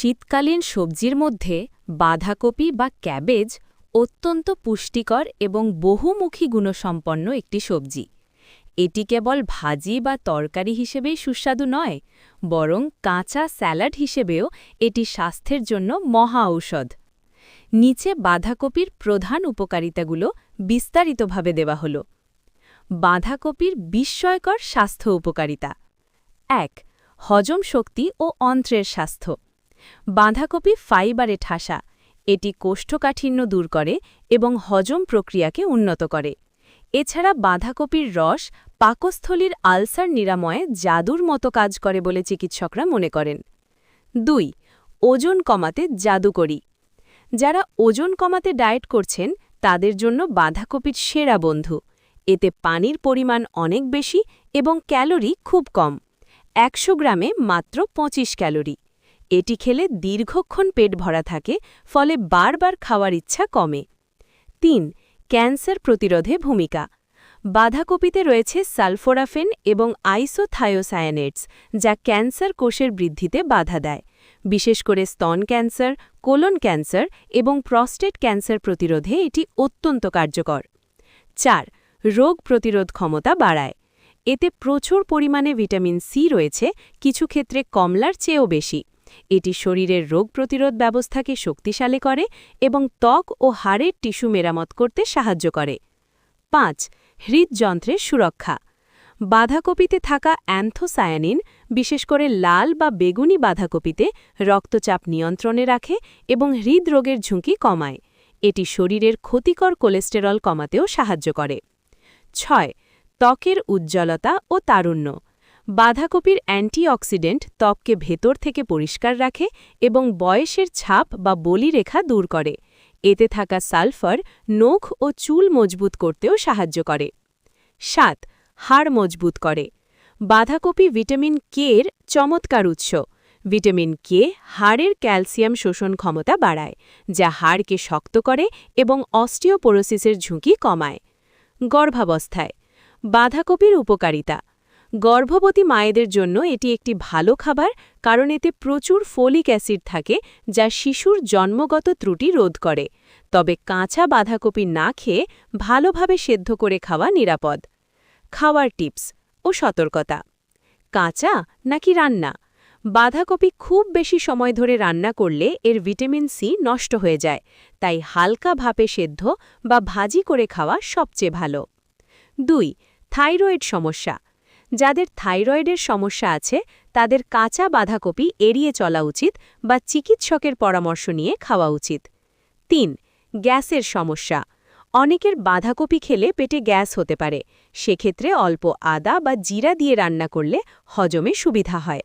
শীতকালীন সবজির মধ্যে বাঁধাকপি বা ক্যাবেজ অত্যন্ত পুষ্টিকর এবং বহুমুখী গুণসম্পন্ন একটি সবজি। এটি কেবল ভাজি বা তরকারি হিসেবেই সুস্বাদু নয়, বরং কাঁচা স্যালাড হিসেবেও এটি স্বাস্থ্যের জন্য মহা ঔষধ। নিচে বাঁধাকপির প্রধান উপকারিতাগুলো বিস্তারিতভাবে দেওয়া হল। বাঁধাকপির বিস্ময়কর স্বাস্থ্য উপকারিতা। এক, হজম শক্তি ও অন্ত্রের স্বাস্থ্য। বাঁধাকপি ফাইবারে ঠাসা, এটি কোষ্ঠকাঠিন্য দূর করে এবং হজম প্রক্রিয়াকে উন্নত করে। এছাড়া বাঁধাকপির রস পাকস্থলীর আলসার নিরাময়ে জাদুর মতো কাজ করে বলে চিকিৎসকরা মনে করেন। দুই, ওজন কমাতে জাদুকরি। যারা ওজন কমাতে ডায়েট করছেন, তাদের জন্য বাঁধাকপির সেরা বন্ধু। এতে পানির পরিমাণ অনেক বেশি এবং ক্যালোরি খুব কম। একশো গ্রামে মাত্র ২৫ ক্যালোরি। এটি খেলে দীর্ঘক্ষণ পেট ভরা থাকে, ফলে বারবার খাওয়ার ইচ্ছা কমে। তিন, ক্যান্সার প্রতিরোধে ভূমিকা। বাঁধাকপিতে রয়েছে সালফোরাফেন এবং আইসোথায়োসায়ানেটস, যা ক্যান্সার কোষের বৃদ্ধিতে বাধা দেয়। বিশেষ করে স্তন ক্যান্সার, কোলন ক্যান্সার এবং প্রস্টেট ক্যান্সার প্রতিরোধে এটি অত্যন্ত কার্যকর। চার, রোগ প্রতিরোধ ক্ষমতা বাড়ায়। এতে প্রচুর পরিমাণে ভিটামিন সি রয়েছে, কিছু ক্ষেত্রে কমলার চেয়েও বেশি। এটি শরীরের রোগ প্রতিরোধ ব্যবস্থাকে শক্তিশালী করে এবং ত্বক ও হাড়ের টিস্যু মেরামত করতে সাহায্য করে। পাঁচ, হৃদযন্ত্রের সুরক্ষা। বাঁধাকপিতে থাকা অ্যান্থোসায়ানিন, বিশেষ করে লাল বা বেগুনি বাঁধাকপিতে রক্তচাপ নিয়ন্ত্রণে রাখে এবং হৃদরোগের ঝুঁকি কমায়। এটি শরীরের ক্ষতিকর কোলেস্টেরল কমাতেও সাহায্য করে। ছয়, ত্বকের উজ্জ্বলতা ও তারুণ্য। বাঁধাকপির অ্যান্টিঅক্সিডেন্ট ত্বককে ভেতর থেকে পরিষ্কার রাখে এবং বয়সের ছাপ বা বলিরেখা দূর করে। এতে থাকা সালফার নখ ও চুল মজবুত করতেও সাহায্য করে। সাত, হাড় মজবুত করে। বাঁধাকপি ভিটামিন কে এর চমৎকার উৎস। ভিটামিন কে হাড়ের ক্যালসিয়াম শোষণ ক্ষমতা বাড়ায়, যা হাড়কে শক্ত করে এবং অস্টিওপোরোসিসের ঝুঁকি কমায়। গর্ভাবস্থায়, বাঁধাকপির উপকারিতা। গর্ভবতী মায়েদের জন্য এটি একটি ভালো খাবার কারণ এতে প্রচুর ফোলিক অ্যাসিড থাকে যা শিশুর জন্মগত ত্রুটি রোধ করে। তবে কাঁচা বাঁধাকপি না খেয়ে ভালোভাবে সেদ্ধ করে খাওয়া নিরাপদ। খাওয়ার টিপস ও সতর্কতা। কাঁচা নাকি রান্না? বাঁধাকপি খুব বেশি সময় ধরে রান্না করলে এর ভিটামিন সি নষ্ট হয়ে যায়, তাই হালকা ভাপে সেদ্ধ বা ভাজি করে খাওয়া সবচেয়ে ভালো। দুই, থাইরয়েড সমস্যা। যাদের থাইরয়েডের সমস্যা আছে, তাদের কাঁচা বাঁধাকপি এড়িয়ে চলা উচিত বা চিকিৎসকের পরামর্শ নিয়ে খাওয়া উচিত। তিন, গ্যাসের সমস্যা। অনেকের বাঁধাকপি খেলে পেটে গ্যাস হতে পারে। সেক্ষেত্রে অল্প আদা বা জিরা দিয়ে রান্না করলে হজমে সুবিধা হয়।